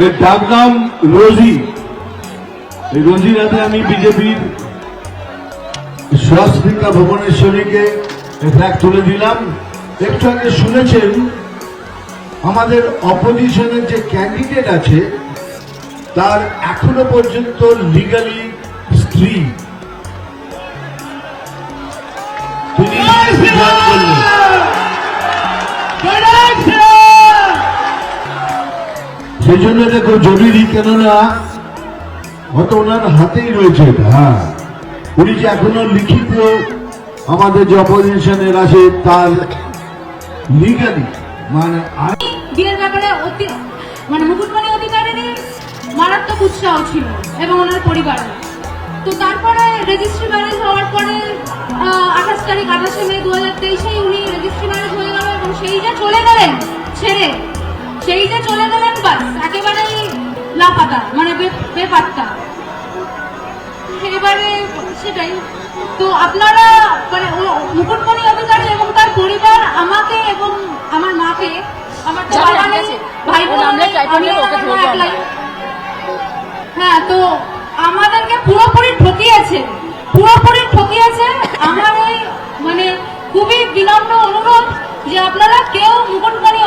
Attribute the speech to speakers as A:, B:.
A: এর ডাক নাম রোজি। এই রোজির হাতে আমি বিজেপির স্বস্তিকা ভুবনেশ্বরীকে ফ্ল্যাগ তুলে দিলাম। একটু আগে শুনেছেন, আমাদের অপোজিশনের যে ক্যান্ডিডেট আছে, তার এখনও পর্যন্ত লিগালি স্ত্রী। সেই জন্য এটা জরুরি কেননা হয়তো ওনার হাতেই রয়েছে এটা হ্যাঁ। উনি যে এখনও লিখিত আমাদের যে অপোজিশনের আছে তার লিগালি মানে
B: বিয়ের ব্যাপারে অতি মানে মুকুটমণি অধিকারীরই মারাত্মক উৎসাহ ছিল এবং ওনার পরিবারে। তো তারপরে রেজিস্ট্রি ম্যারেজ হওয়ার পরে আঠাশ তারিখ, আঠাশে মে দু হাজার তেইশেই উনি রেজিস্ট্রি ম্যারেজ হয়ে গেল এবং সেই যে চলে গেলেন ছেড়ে সেই যে চলে গেলেন বাস একেবারেই লাপাতা মানে বেপাত্তা এবারে সেটাই। তো আপনারা মানে মুকুটমণি অধিকারী এবং তার পরিবার আমাকে এবং আমার মাকে আমার তো বাবা নেই ভাই। হ্যাঁ তো আমাদেরকে পুরোপুরি ঠকিয়েছে। পুরোপুরি ঠকিয়েছে আমার ওই মানে খুবই বিনম্র অনুরোধ যে আপনারা কেউ মুকুটমণি